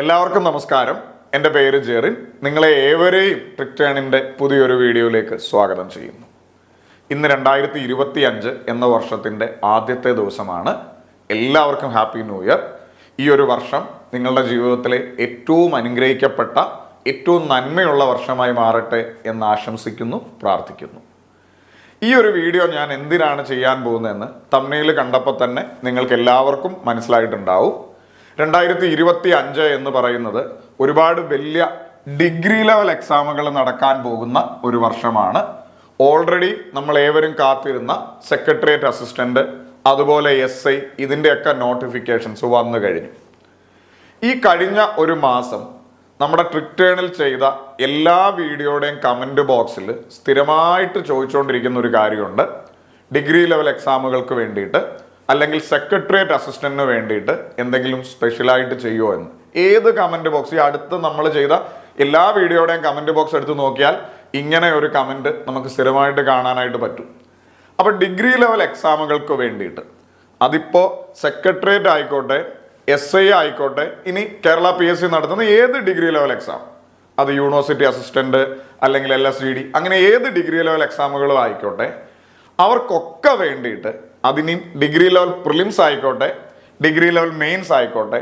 എല്ലാവർക്കും നമസ്കാരം. എന്റെ പേര് ജെറിൻ. നിങ്ങളെ ഏവരെയും ട്രിക്ടേണിന്റെ പുതിയൊരു വീഡിയോയിലേക്ക് സ്വാഗതം ചെയ്യുന്നു. ഇന്ന് രണ്ടായിരത്തി ഇരുപത്തി അഞ്ച് എന്ന വർഷത്തിന്റെ ആദ്യത്തെ ദിവസമാണ്. എല്ലാവർക്കും ഹാപ്പി ന്യൂ ഇയർ. ഈ ഒരു വർഷം നിങ്ങളുടെ ജീവിതത്തിലെ ഏറ്റവും അനുഗ്രഹിക്കപ്പെട്ട ഏറ്റവും നന്മയുള്ള വർഷമായി മാറട്ടെ എന്ന് ആശംസിക്കുന്നു പ്രാർത്ഥിക്കുന്നു. ഈ ഒരു വീഡിയോ ഞാൻ എന്തിനാണ് ചെയ്യാൻ പോകുന്നതെന്ന് തമ്മയിൽ കണ്ടപ്പോൾ തന്നെ നിങ്ങൾക്ക് എല്ലാവർക്കും മനസ്സിലായിട്ടുണ്ടാവും. രണ്ടായിരത്തി ഇരുപത്തി അഞ്ച് എന്ന് പറയുന്നത് ഒരുപാട് വലിയ ഡിഗ്രി ലെവൽ എക്സാമുകൾ നടക്കാൻ പോകുന്ന ഒരു വർഷമാണ്. ഓൾറെഡി നമ്മൾ ഏവരും കാത്തിരുന്ന സെക്രട്ടേറിയറ്റ് അസിസ്റ്റന്റ് അതുപോലെ എസ് ഐ ഇതിന്റെയൊക്കെ നോട്ടിഫിക്കേഷൻസ് വന്നു കഴിഞ്ഞു. ഈ കഴിഞ്ഞ ഒരു മാസം നമ്മുടെ ട്രിക്ടേണിൽ ചെയ്ത എല്ലാ വീഡിയോയുടെയും കമന്റ് ബോക്സിൽ സ്ഥിരമായിട്ട് ചോദിച്ചുകൊണ്ടിരിക്കുന്ന ഒരു കാര്യമുണ്ട്. ഡിഗ്രി ലെവൽ എക്സാമുകൾക്ക് വേണ്ടിയിട്ട്. അല്ലെങ്കിൽ സെക്രട്ടേറിയറ്റ് അസിസ്റ്റന്റിന് വേണ്ടിയിട്ട് എന്തെങ്കിലും സ്പെഷ്യലായിട്ട് ചെയ്യുമോ എന്ന്. ഏത് കമന്റ് ബോക്സ് ഈ അടുത്ത് നമ്മൾ ചെയ്ത എല്ലാ വീഡിയോയുടെയും കമന്റ് ബോക്സ് എടുത്ത് നോക്കിയാൽ ഇങ്ങനെ ഒരു കമന്റ് നമുക്ക് സ്ഥിരമായിട്ട് കാണാനായിട്ട് പറ്റും. അപ്പോൾ ഡിഗ്രി ലെവൽ എക്സാമുകൾക്ക് വേണ്ടിയിട്ട് അതിപ്പോൾ സെക്രട്ടേറിയറ്റ് ആയിക്കോട്ടെ എസ് ഐ ആയിക്കോട്ടെ ഇനി കേരള പി എസ് സി നടത്തുന്ന ഏത് ഡിഗ്രി ലെവൽ എക്സാം അത് യൂണിവേഴ്സിറ്റി അസിസ്റ്റന്റ് അല്ലെങ്കിൽ എൽ എസ് ഡി ഡി അങ്ങനെ ഏത് ഡിഗ്രി ലെവൽ എക്സാമുകളും ആയിക്കോട്ടെ അവർക്കൊക്കെ വേണ്ടിയിട്ട് അതിനി ഡിഗ്രി ലെവൽ പ്രിലിംസ് ആയിക്കോട്ടെ ഡിഗ്രി ലെവൽ മെയിൻസ് ആയിക്കോട്ടെ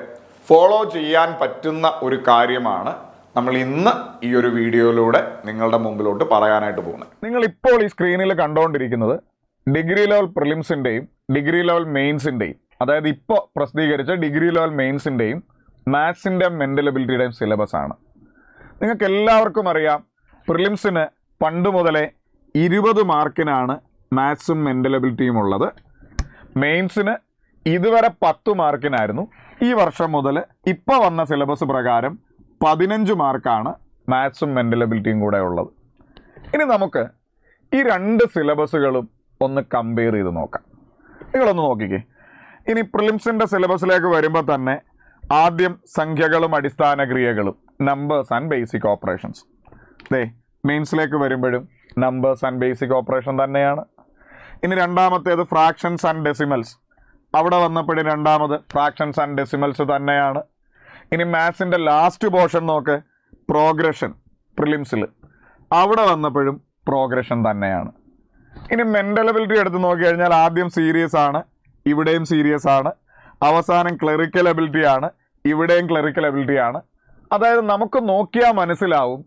ഫോളോ ചെയ്യാൻ പറ്റുന്ന ഒരു കാര്യമാണ് നമ്മൾ ഇന്ന് ഈ ഒരു വീഡിയോയിലൂടെ നിങ്ങളുടെ മുമ്പിലോട്ട് പറയാനായിട്ട് പോകുന്നത്. നിങ്ങൾ ഇപ്പോൾ ഈ സ്ക്രീനിൽ കണ്ടുകൊണ്ടിരിക്കുന്നത് ഡിഗ്രി ലെവൽ പ്രിലിംസിന്റെയും ഡിഗ്രി ലെവൽ മെയിൻസിന്റെയും അതായത് ഇപ്പോൾ പ്രസിദ്ധീകരിച്ച ഡിഗ്രി ലെവൽ മെയിൻസിന്റെയും മാത്സിന്റെ മെന്റൽ എബിലിറ്റിയുടെയും സിലബസ് ആണ്. നിങ്ങൾക്ക് എല്ലാവർക്കും അറിയാം പ്രിലിംസിന് പണ്ട് മുതലേ ഇരുപത് മാർക്കിനാണ് മാത്സും മെന്റൽ എബിലിറ്റിയും ഉള്ളത്. മെയിൻസിന് ഇതുവരെ പത്ത് മാർക്കിനായിരുന്നു. ഈ വർഷം മുതൽ ഇപ്പോൾ വന്ന സിലബസ് പ്രകാരം പതിനഞ്ച് മാർക്കാണ് മാത്സും മെന്റലബിലിറ്റിയും കൂടെ ഉള്ളത്. ഇനി നമുക്ക് ഈ രണ്ട് സിലബസുകളും ഒന്ന് കമ്പയർ ചെയ്ത് നോക്കാം. നിങ്ങളൊന്ന് നോക്കിക്കേ. ഇനി പ്രിലിംസിന്റെ സിലബസിലേക്ക് വരുമ്പോൾ തന്നെ ആദ്യം സംഖ്യകളും അടിസ്ഥാന ക്രിയകളും നമ്പേഴ്സ് ആൻഡ് ബേസിക് ഓപ്പറേഷൻസ് ദേ മെയിൻസിലേക്ക് വരുമ്പോഴും നമ്പേഴ്സ് ആൻഡ് ബേസിക് ഓപ്പറേഷൻ തന്നെയാണ്. ഇനി രണ്ടാമത്തേത് ഫ്രാക്ഷൻസ് ആൻഡ് ഡെസിമൽസ് അവിടെ വന്നപ്പോഴും രണ്ടാമത് ഫ്രാക്ഷൻസ് ആൻഡ് ഡെസിമൽസ് തന്നെയാണ്. ഇനി മാത്സിന്റെ ലാസ്റ്റ് പോർഷൻ നോക്ക്. പ്രോഗ്രഷൻ പ്രിലിംസിൽ അവിടെ വന്നപ്പോഴും പ്രോഗ്രഷൻ തന്നെയാണ്. ഇനി മെന്റൽ എബിലിറ്റി എടുത്ത് നോക്കിക്കഴിഞ്ഞാൽ ആദ്യം സീരിയസ് ആണ് ഇവിടെയും സീരിയസ് ആണ്. അവസാനം ക്ലറിക്കൽ എബിലിറ്റി ആണ് ഇവിടെയും ക്ലറിക്കൽ എബിലിറ്റി ആണ്. അതായത് നമുക്ക് നോക്കിയാൽ മനസ്സിലാവും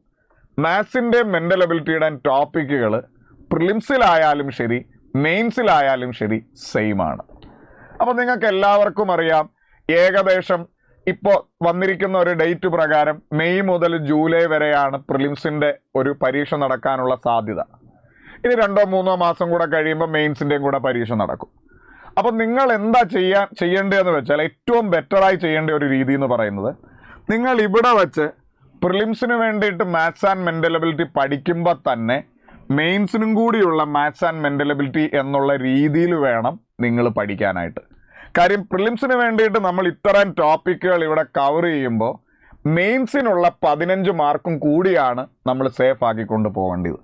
മാത്സിന്റെ മെന്റൽ എബിലിറ്റിയുടെ ടോപ്പിക്കുകൾ പ്രിലിംസിലായാലും ശരി മെയിൻസിലായാലും ശരി സെയിം ആണ്. അപ്പോൾ നിങ്ങൾക്ക് എല്ലാവർക്കും അറിയാം ഏകദേശം ഇപ്പോൾ വന്നിരിക്കുന്ന ഒരു ഡേറ്റ് പ്രകാരം മെയ് മുതൽ ജൂലൈ വരെയാണ് പ്രിലിംസിന്റെ ഒരു പരീക്ഷ നടക്കാനുള്ള സാധ്യത. ഇനി രണ്ടോ മൂന്നോ മാസം കൂടെ കഴിയുമ്പോൾ മെയിൻസിന്റെയും കൂടെ പരീക്ഷ നടക്കും. അപ്പം നിങ്ങൾ എന്താ ചെയ്യാൻ ചെയ്യേണ്ടതെന്ന് വെച്ചാൽ ഏറ്റവും ബെറ്ററായി ചെയ്യേണ്ട ഒരു രീതി എന്ന് പറയുന്നത് നിങ്ങൾ ഇവിടെ വച്ച് പ്രിലിംസിന് വേണ്ടിയിട്ട് മാത്സ് ആൻഡ് മെന്റലബിലിറ്റി പഠിക്കുമ്പോൾ തന്നെ മെയിൻസിനും കൂടിയുള്ള മാത്സ് ആൻഡ് മെന്റലബിലിറ്റി എന്നുള്ള രീതിയിൽ വേണം നിങ്ങൾ പഠിക്കാനായിട്ട്. കാര്യം പ്രിലിംസിന് വേണ്ടിയിട്ട് നമ്മൾ ഇത്തരം ടോപ്പിക്കുകൾ ഇവിടെ കവർ ചെയ്യുമ്പോൾ മെയിൻസിനുള്ള പതിനഞ്ച് മാർക്കും കൂടിയാണ് നമ്മൾ സേഫ് ആക്കിക്കൊണ്ട് പോകേണ്ടത്.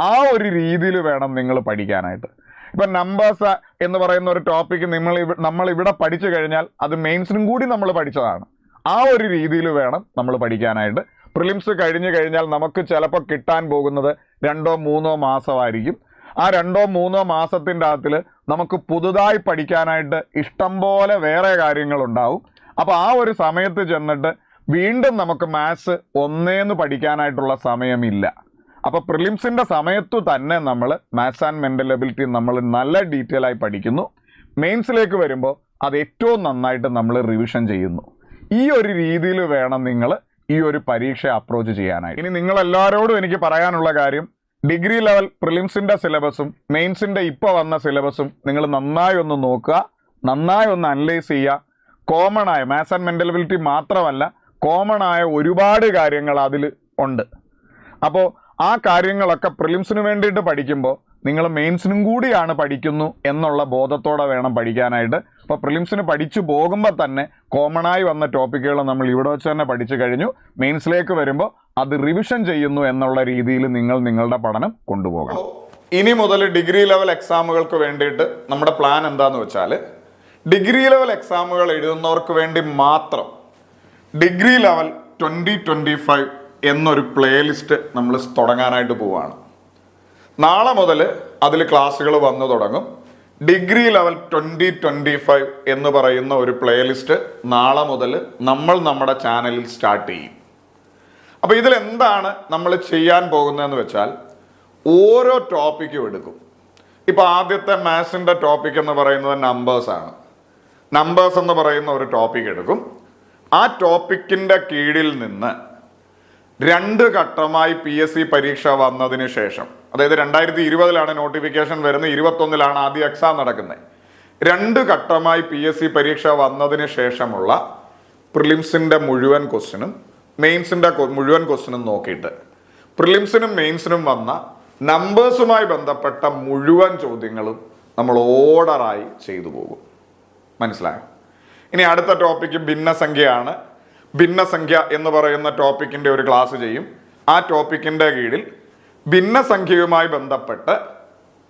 ആ ഒരു രീതിയിൽ വേണം നിങ്ങൾ പഠിക്കാനായിട്ട്. ഇപ്പം നമ്പേഴ്സ് എന്ന് പറയുന്ന ഒരു ടോപ്പിക്ക് നിങ്ങൾ നമ്മൾ ഇവിടെ പഠിച്ചു കഴിഞ്ഞാൽ അത് മെയിൻസിനും കൂടി നമ്മൾ പഠിച്ചതാണ്. ആ ഒരു രീതിയിൽ വേണം നമ്മൾ പഠിക്കാനായിട്ട്. പ്രിലിംസ് കഴിഞ്ഞു കഴിഞ്ഞാൽ നമുക്ക് ചിലപ്പോൾ കിട്ടാൻ പോകുന്നത് രണ്ടോ മൂന്നോ മാസമായിരിക്കും. ആ രണ്ടോ മൂന്നോ മാസത്തിന്റെ അകത്തിൽ നമുക്ക് പുതുതായി പഠിക്കാനായിട്ട് ഇഷ്ടം പോലെ വേറെ കാര്യങ്ങളുണ്ടാവും. അപ്പോൾ ആ ഒരു സമയത്ത് ചെന്നിട്ട് വീണ്ടും നമുക്ക് മാത്സ് ഒന്നേന്ന് പഠിക്കാനായിട്ടുള്ള സമയമില്ല. അപ്പോൾ പ്രിലിംസിന്റെ സമയത്തു തന്നെ നമ്മൾ മാത്സ് ആൻഡ് മെന്റൽ എബിലിറ്റി നമ്മൾ നല്ല ഡീറ്റെയിൽ ആയി പഠിക്കുന്നു. മെയിൻസിലേക്ക് വരുമ്പോൾ അത് ഏറ്റവും നന്നായിട്ട് നമ്മൾ റിവിഷൻ ചെയ്യുന്നു. ഈ ഒരു രീതിയിൽ വേണം നിങ്ങൾ ഈ ഒരു പരീക്ഷ അപ്രോച്ച് ചെയ്യാനായിട്ട്. ഇനി നിങ്ങളെല്ലാവരോടും എനിക്ക് പറയാനുള്ള കാര്യം ഡിഗ്രി ലെവൽ പ്രിലിംസിന്റെ സിലബസും മെയിൻസിന്റെ ഇപ്പോൾ വന്ന സിലബസും നിങ്ങൾ നന്നായി ഒന്ന് നോക്കുക നന്നായി ഒന്ന് അനലൈസ് ചെയ്യുക. കോമൺ ആയ മാത്സ് ആൻഡ് മെന്റലബിലിറ്റി മാത്രമല്ല കോമൺ ആയ ഒരുപാട് കാര്യങ്ങൾ അതിൽ ഉണ്ട്. അപ്പോൾ ആ കാര്യങ്ങളൊക്കെ പ്രിലിംസിന് വേണ്ടിയിട്ട് പഠിക്കുമ്പോൾ നിങ്ങൾ മെയിൻസിനും കൂടിയാണ് പഠിക്കുന്നു എന്നുള്ള ബോധത്തോടെ വേണം പഠിക്കാനായിട്ട്. അപ്പോൾ പ്രിലിംസിന് പഠിച്ചു പോകുമ്പോൾ തന്നെ കോമണായി വന്ന ടോപ്പിക്കുകൾ നമ്മൾ ഇവിടെ വെച്ച് തന്നെ പഠിച്ചു കഴിഞ്ഞു. മെയിൻസിലേക്ക് വരുമ്പോൾ അത് റിവിഷൻ ചെയ്യുന്നു എന്നുള്ള രീതിയിൽ നിങ്ങൾ നിങ്ങളുടെ പഠനം കൊണ്ടുപോകണം. ഇനി മുതൽ ഡിഗ്രി ലെവൽ എക്സാമുകൾക്ക് വേണ്ടിയിട്ട് നമ്മുടെ പ്ലാൻ എന്താന്ന് വെച്ചാൽ ഡിഗ്രി ലെവൽ എക്സാമുകൾ എഴുതുന്നവർക്ക് വേണ്ടി മാത്രം degree level twenty twenty five എന്നൊരു പ്ലേലിസ്റ്റ് നമ്മൾ തുടങ്ങാനായിട്ട് പോവുകയാണ് നാളെ മുതൽ അതിൽ ക്ലാസ്സുകൾ വന്നു തുടങ്ങും. Degree level twenty twenty five എന്ന് പറയുന്ന ഒരു പ്ലേലിസ്റ്റ് നാളെ മുതൽ നമ്മൾ നമ്മുടെ ചാനലിൽ സ്റ്റാർട്ട് ചെയ്യും. അപ്പോൾ ഇതിൽ എന്താണ് നമ്മൾ ചെയ്യാൻ പോകുന്നതെന്ന് വെച്ചാൽ ഓരോ ടോപ്പിക്കും എടുക്കും. ഇപ്പോൾ ആദ്യത്തെ മാത്സിന്റെ ടോപ്പിക് എന്ന് പറയുന്നത് നമ്പേഴ്സാണ് നമ്പേഴ്സ് എന്ന് പറയുന്ന ഒരു ടോപ്പിക് എടുക്കും. ആ ടോപ്പിക്കിന്റെ കീഴിൽ നിന്ന് രണ്ട് ഘട്ടമായി പി എസ് സി പരീക്ഷ വന്നതിന് ശേഷം അതായത് രണ്ടായിരത്തി ഇരുപതിലാണ് നോട്ടിഫിക്കേഷൻ വരുന്നത് ഇരുപത്തൊന്നിലാണ് ആദ്യ എക്സാം നടക്കുന്നത്. രണ്ട് ഘട്ടമായി പി എസ് സി പരീക്ഷ വന്നതിന് ശേഷമുള്ള പ്രിലിംസിന്റെ മുഴുവൻ ക്വസ്റ്റിനും മെയിൻസിന്റെ മുഴുവൻ ക്വസ്റ്റിനും നോക്കിയിട്ട് പ്രിലിംസിനും മെയിൻസിനും വന്ന നമ്പേഴ്സുമായി ബന്ധപ്പെട്ട മുഴുവൻ ചോദ്യങ്ങളും നമ്മൾ ഓർഡറായി ചെയ്തു പോകും. മനസ്സിലായോ? ഇനി അടുത്ത ടോപ്പിക്ക് ഭിന്നസംഖ്യയാണ് ഭിന്നസംഖ്യ എന്ന് പറയുന്ന ടോപ്പിക്കിന്റെ ഒരു ക്ലാസ് ചെയ്യും. ആ ടോപ്പിക്കിന്റെ കീഴിൽ ഭിന്നസംഖ്യയുമായി ബന്ധപ്പെട്ട്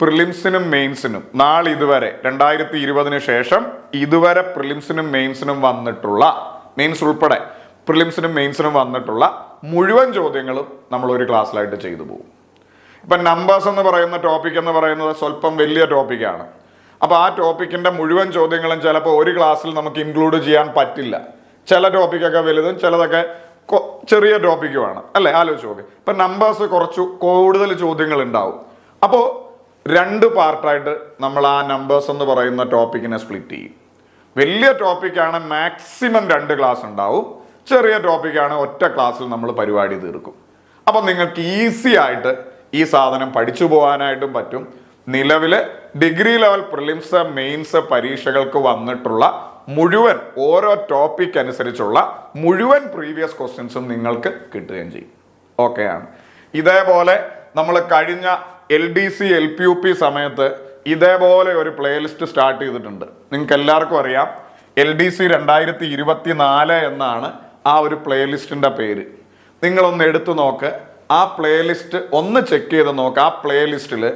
പ്രിലിംസിനും മെയിൻസിനും നാളെ ഇതുവരെ രണ്ടായിരത്തി ഇരുപതിന് ശേഷം ഇതുവരെ പ്രിലിംസിനും മെയിൻസിനും വന്നിട്ടുള്ള മെയിൻസ് ഉൾപ്പെടെ പ്രിലിംസിനും മെയിൻസിനും വന്നിട്ടുള്ള മുഴുവൻ ചോദ്യങ്ങളും നമ്മൾ ഒരു ക്ലാസ്സിലായിട്ട് ചെയ്തു പോകും. ഇപ്പം നമ്പേഴ്സ് എന്ന് പറയുന്ന ടോപ്പിക് എന്ന് പറയുന്നത് സ്വല്പം വലിയ ടോപ്പിക്കാണ് അപ്പോൾ ആ ടോപ്പിക്കിന്റെ മുഴുവൻ ചോദ്യങ്ങളും ചിലപ്പോൾ ഒരു ക്ലാസ്സിൽ നമുക്ക് ഇൻക്ലൂഡ് ചെയ്യാൻ പറ്റില്ല. ചില ടോപ്പിക്കൊക്കെ വലുതും ചിലതൊക്കെ ചെറിയ ടോപ്പിക്കുമാണ് അല്ലേ? ആലോചിച്ച് നോക്ക്. ഇപ്പം നമ്പേഴ്സ് കുറച്ച് കൂടുതൽ ചോദ്യങ്ങൾ ഉണ്ടാവും. അപ്പോൾ രണ്ട് പാർട്ടായിട്ട് നമ്മൾ ആ നമ്പേഴ്സ് എന്ന് പറയുന്ന ടോപ്പിക്കിനെ സ്പ്ലിറ്റ് ചെയ്യും. വലിയ ടോപ്പിക്കാണ് മാക്സിമം രണ്ട് ക്ലാസ് ഉണ്ടാവും. ചെറിയ ടോപ്പിക്കാണ് ഒറ്റ ക്ലാസ്സിൽ നമ്മൾ പരിപാടി തീർക്കും. അപ്പം നിങ്ങൾക്ക് ഈസി ആയിട്ട് ഈ സാധനം പഠിച്ചു പോകാനായിട്ടും പറ്റും. നിലവിൽ ഡിഗ്രി ലെവൽ പ്രിലിംസ് മെയിൻസ് പരീക്ഷകൾക്ക് വന്നിട്ടുള്ള മുഴുവൻ ഓരോ ടോപ്പിക് അനുസരിച്ചുള്ള മുഴുവൻ പ്രീവിയസ് ക്വസ്റ്റ്യൻസും നിങ്ങൾക്ക് കിട്ടുകയും ചെയ്യും. ഓക്കെയാണ് ഇതേപോലെ നമ്മൾ കഴിഞ്ഞ L D C L P U P സമയത്ത് ഇതേപോലെ ഒരു പ്ലേലിസ്റ്റ് സ്റ്റാർട്ട് ചെയ്തിട്ടുണ്ട്. നിങ്ങൾക്ക് എല്ലാവർക്കും അറിയാം. എൽ ഡി സി രണ്ടായിരത്തി ഇരുപത്തി നാല് എന്നാണ് ആ ഒരു പ്ലേലിസ്റ്റിന്റെ പേര്. നിങ്ങളൊന്ന് എടുത്തു നോക്ക്. ആ പ്ലേലിസ്റ്റ് ഒന്ന് ചെക്ക് ചെയ്ത് നോക്ക്. ആ പ്ലേലിസ്റ്റിൽ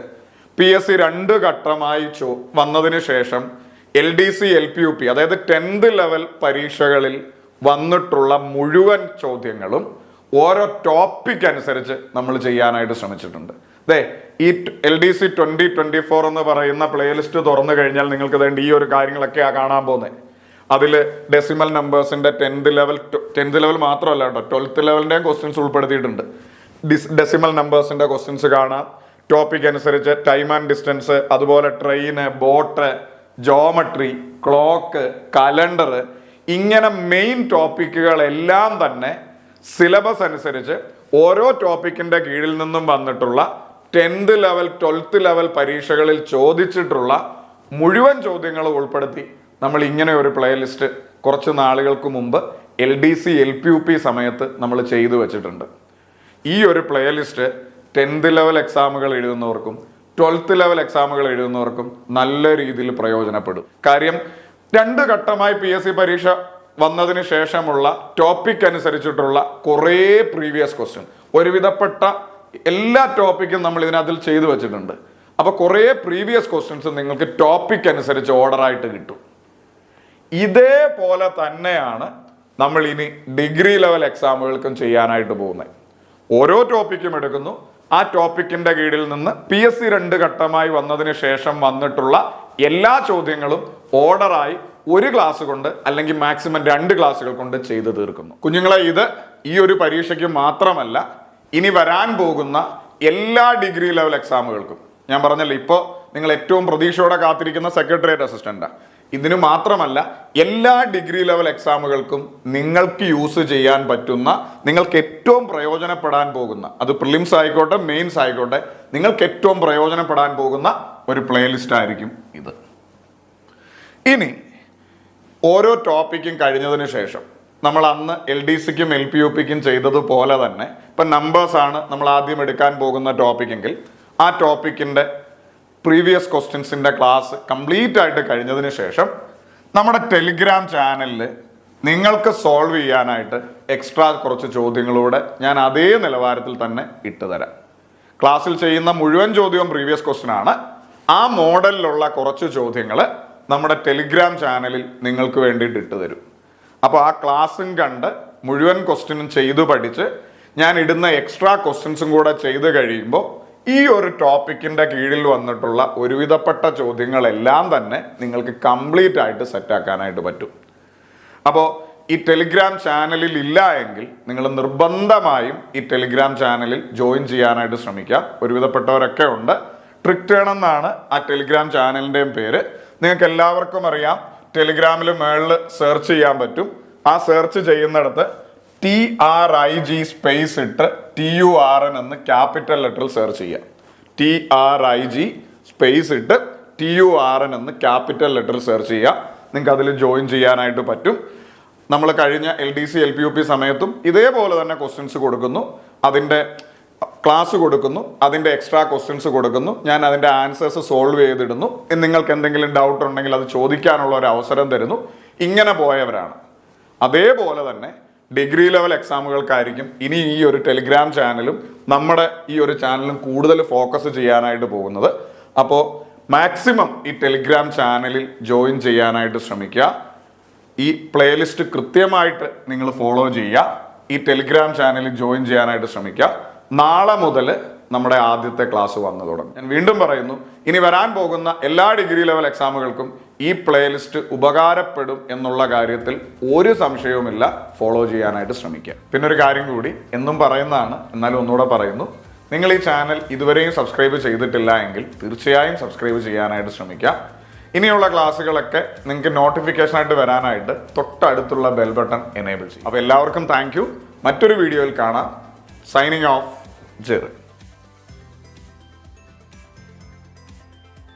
പി എസ് സി രണ്ട് ഘട്ടമായി ചോ വന്നതിന് ശേഷം L D C L P U P അതായത് ടെൻത്ത് ലെവൽ പരീക്ഷകളിൽ വന്നിട്ടുള്ള മുഴുവൻ ചോദ്യങ്ങളും ഓരോ ടോപ്പിക് അനുസരിച്ച് നമ്മൾ ചെയ്യാനായിട്ട് ശ്രമിച്ചിട്ടുണ്ട്. അതെ ഈ L D C twenty twenty four എന്ന് പറയുന്ന പ്ലേലിസ്റ്റ് തുറന്നു കഴിഞ്ഞാൽ നിങ്ങൾക്ക് വേണ്ടി ഈ ഒരു കാര്യങ്ങളൊക്കെയാണ് കാണാൻ പോകുന്നത് അതിൽ ഡെസിമൽ നമ്പേഴ്സിന്റെ ടെൻത്ത് ലെവൽ ടെൻത്ത് ലെവൽ മാത്രമല്ല കേട്ടോ ട്വൽത്ത് ലെവലിന്റെയും ക്വസ്റ്റ്യൻസ് ഉൾപ്പെടുത്തിയിട്ടുണ്ട്. ഡിസ് ഡെസിമൽ നമ്പേഴ്സിന്റെ ക്വസ്റ്റ്യൻസ് കാണാം. ടോപ്പിക് അനുസരിച്ച് ടൈം ആൻഡ് ഡിസ്റ്റൻസ് അതുപോലെ train boat geometry clock calendar ഇങ്ങനെ മെയിൻ ടോപ്പിക്കുകളെല്ലാം തന്നെ സിലബസ് അനുസരിച്ച് ഓരോ ടോപ്പിക്കിന്റെ കീഴിൽ നിന്നും വന്നിട്ടുള്ള ടെൻത്ത് ലെവൽ ട്വൽത്ത് ലെവൽ പരീക്ഷകളിൽ ചോദിച്ചിട്ടുള്ള മുഴുവൻ ചോദ്യങ്ങൾ ഉൾപ്പെടുത്തി നമ്മൾ ഇങ്ങനെ ഒരു പ്ലേലിസ്റ്റ് കുറച്ച് നാളുകൾക്ക് മുമ്പ് L D C L P U P സമയത്ത് നമ്മൾ ചെയ്തു വെച്ചിട്ടുണ്ട്. ഈ ഒരു പ്ലേലിസ്റ്റ് ടെൻത്ത് ലെവൽ എക്സാമുകൾ എഴുതുന്നവർക്കും ട്വൽത്ത് ലെവൽ എക്സാമുകൾ എഴുതുന്നവർക്കും നല്ല രീതിയിൽ പ്രയോജനപ്പെടും. കാര്യം രണ്ട് ഘട്ടമായി പി എസ് സി പരീക്ഷ വന്നതിന് ശേഷമുള്ള ടോപ്പിക് അനുസരിച്ചിട്ടുള്ള കുറേ പ്രീവിയസ് ക്വസ്റ്റ്യൻ ഒരുവിധപ്പെട്ട എല്ലാ ടോപ്പിക്കും നമ്മൾ ഇതിനകത്തിൽ ചെയ്തു വെച്ചിട്ടുണ്ട്. അപ്പോൾ കുറേ പ്രീവിയസ് ക്വസ്റ്റ്യൻസ് നിങ്ങൾക്ക് ടോപ്പിക് അനുസരിച്ച് ഓർഡറായിട്ട് കിട്ടും. ഇതേപോലെ തന്നെയാണ് നമ്മൾ ഇനി ഡിഗ്രി ലെവൽ എക്സാമുകൾക്കും ചെയ്യാനായിട്ട് പോകുന്നത്. ഓരോ ടോപ്പിക്കും എടുക്കുന്നു. ആ ടോപ്പിക്കിന്റെ കീഴിൽ നിന്ന് പി എസ് സി രണ്ട് ഘട്ടമായി വന്നതിന് ശേഷം വന്നിട്ടുള്ള എല്ലാ ചോദ്യങ്ങളും ഓർഡറായി ഒരു ക്ലാസ് കൊണ്ട് അല്ലെങ്കിൽ മാക്സിമം രണ്ട് ക്ലാസ്സുകൾ കൊണ്ട് ചെയ്തു തീർക്കുന്നു. കുഞ്ഞുങ്ങളെ ഇത് ഈ ഒരു പരീക്ഷയ്ക്ക് മാത്രമല്ല ഇനി വരാൻ പോകുന്ന എല്ലാ ഡിഗ്രി ലെവൽ എക്സാമുകൾക്കും ഞാൻ പറഞ്ഞല്ലോ ഇപ്പോൾ നിങ്ങൾ ഏറ്റവും പ്രതീക്ഷയോടെ കാത്തിരിക്കുന്ന സെക്രട്ടേറിയറ്റ് അസിസ്റ്റന്റാണ് ഇതിനു മാത്രമല്ല എല്ലാ ഡിഗ്രി ലെവൽ എക്സാമുകൾക്കും നിങ്ങൾക്ക് യൂസ് ചെയ്യാൻ പറ്റുന്ന നിങ്ങൾക്ക് ഏറ്റവും പ്രയോജനപ്പെടാൻ പോകുന്ന അത് പ്രിലിംസ് ആയിക്കോട്ടെ മെയിൻസ് ആയിക്കോട്ടെ നിങ്ങൾക്ക് ഏറ്റവും പ്രയോജനപ്പെടാൻ പോകുന്ന ഒരു പ്ലേലിസ്റ്റ് ആയിരിക്കും ഇത്. ഇനി ഓരോ ടോപ്പിക്കും കഴിഞ്ഞതിന് ശേഷം നമ്മൾ അന്ന് എൽ ഡി സിക്കും എൽ പി യു പിക്കും ചെയ്തതുപോലെ തന്നെ ഇപ്പം നമ്പേഴ്സാണ് നമ്മൾ ആദ്യം എടുക്കാൻ പോകുന്ന ടോപ്പിക്കെങ്കിൽ ആ ടോപ്പിക്കിന്റെ പ്രീവിയസ് ക്വസ്റ്റ്യൻസിന്റെ ക്ലാസ് കംപ്ലീറ്റ് ആയിട്ട് കഴിഞ്ഞതിന് ശേഷം നമ്മുടെ ടെലിഗ്രാം ചാനലിൽ നിങ്ങൾക്ക് സോൾവ് ചെയ്യാനായിട്ട് എക്സ്ട്രാ കുറച്ച് ചോദ്യങ്ങളൂടെ ഞാൻ അതേ നിലവാരത്തിൽ തന്നെ ഇട്ടുതരാം ക്ലാസ്സിൽ ചെയ്യുന്ന മുഴുവൻ ചോദ്യവും പ്രീവിയസ് ക്വസ്റ്റ്യൻ ആണ്. ആ മോഡലിലുള്ള കുറച്ച് ചോദ്യങ്ങൾ നമ്മുടെ ടെലിഗ്രാം ചാനലിൽ നിങ്ങൾക്ക് വേണ്ടിയിട്ട് ഇട്ട് തരും. അപ്പോൾ ആ ക്ലാസ്സും കണ്ട് മുഴുവൻ ക്വസ്റ്റ്യനും ചെയ്തു പഠിച്ച് ഞാൻ ഇടുന്ന എക്സ്ട്രാ ക്വസ്റ്റ്യൻസും കൂടെ ചെയ്ത് കഴിയുമ്പോൾ ഈ ഒരു ടോപ്പിക്കിന്റെ കീഴിൽ വന്നിട്ടുള്ള ഒരുവിധപ്പെട്ട ചോദ്യങ്ങളെല്ലാം തന്നെ നിങ്ങൾക്ക് കംപ്ലീറ്റ് ആയിട്ട് സെറ്റാക്കാനായിട്ട് പറ്റും. അപ്പോൾ ഈ ടെലിഗ്രാം ചാനലിൽ ഇല്ല എങ്കിൽ നിങ്ങൾ നിർബന്ധമായും ഈ ടെലിഗ്രാം ചാനലിൽ ജോയിൻ ചെയ്യാനായിട്ട് ശ്രമിക്കുക ഒരുവിധപ്പെട്ടവരൊക്കെ ഉണ്ട്. ട്രിക് ടേൺ എന്നാണ് ആ ടെലിഗ്രാം ചാനലിന്റെയും പേര്. നിങ്ങൾക്ക് എല്ലാവർക്കും അറിയാം ടെലിഗ്രാമിൽ മേളിൽ സെർച്ച് ചെയ്യാൻ പറ്റും. ആ സെർച്ച് ചെയ്യുന്നിടത്ത് T R I G space ഇട്ട് ടി യു ആർ എൻ എന്ന് ക്യാപിറ്റൽ ലെറ്ററിൽ സെർച്ച് ചെയ്യാം. T R I G space ഇട്ട് ടി യു ആർ എൻ എന്ന് ക്യാപിറ്റൽ ലെറ്ററിൽ സെർച്ച് ചെയ്യാം. നിങ്ങൾക്ക് അതിൽ ജോയിൻ ചെയ്യാനായിട്ട് പറ്റും. നമ്മൾ കഴിഞ്ഞ L D C L P U P സമയത്തും ഇതേപോലെ തന്നെ ക്വസ്റ്റ്യൻസ് കൊടുക്കുന്നു. അതിന്റെ ക്ലാസ് കൊടുക്കുന്നു. അതിന്റെ എക്സ്ട്രാ ക്വസ്റ്റ്യൻസ് കൊടുക്കുന്നു. ഞാൻ അതിന്റെ ആൻസേഴ്സ് സോൾവ് ചെയ്തിടുന്നു. നിങ്ങൾക്ക് എന്തെങ്കിലും ഡൗട്ട് ഉണ്ടെങ്കിൽ അത് ചോദിക്കാനുള്ള ഒരു അവസരം തരുന്നു. ഇങ്ങനെ പോയവരാണ്. അതേപോലെ തന്നെ ഡിഗ്രി ലെവൽ എക്സാമുകൾക്കായിരിക്കും ഇനി ഈ ഒരു ടെലിഗ്രാം ചാനലും നമ്മുടെ ഈ ഒരു ചാനലും കൂടുതൽ ഫോക്കസ് ചെയ്യാനായിട്ട് പോകുന്നത്. അപ്പോൾ മാക്സിമം ഈ ടെലിഗ്രാം ചാനലിൽ ജോയിൻ ചെയ്യാനായിട്ട് ശ്രമിക്കുക. ഈ പ്ലേലിസ്റ്റ് കൃത്യമായിട്ട് നിങ്ങൾ ഫോളോ ചെയ്യുക. ഈ ടെലിഗ്രാം ചാനലിൽ ജോയിൻ ചെയ്യാനായിട്ട് ശ്രമിക്കുക. നാളെ മുതൽ നമ്മുടെ ആദ്യത്തെ ക്ലാസ് വന്നു തുടങ്ങും. ഞാൻ വീണ്ടും പറയുന്നു ഇനി വരാൻ പോകുന്ന എല്ലാ ഡിഗ്രി ലെവൽ എക്സാമുകൾക്കും ഈ പ്ലേലിസ്റ്റ് ഉപകാരപ്പെടും എന്നുള്ള കാര്യത്തിൽ ഒരു സംശയവുമില്ല. ഫോളോ ചെയ്യാനായിട്ട് ശ്രമിക്കുക. പിന്നെ ഒരു കാര്യം കൂടി എന്നും പറയുന്നതാണ് എന്നാലും ഒന്നുകൂടെ പറയുന്നു. നിങ്ങൾ ഈ ചാനൽ ഇതുവരെയും സബ്സ്ക്രൈബ് ചെയ്തിട്ടില്ല എങ്കിൽ തീർച്ചയായും സബ്സ്ക്രൈബ് ചെയ്യാനായിട്ട് ശ്രമിക്കുക. ഇനിയുള്ള ക്ലാസ്സുകളൊക്കെ നിങ്ങൾക്ക് നോട്ടിഫിക്കേഷൻ ആയിട്ട് വരാനായിട്ട് തൊട്ടടുത്തുള്ള ബെൽ ബട്ടൺ എനേബിൾ ചെയ്യും അപ്പോൾ എല്ലാവർക്കും താങ്ക് മറ്റൊരു വീഡിയോയിൽ കാണാം. Signing off Jerry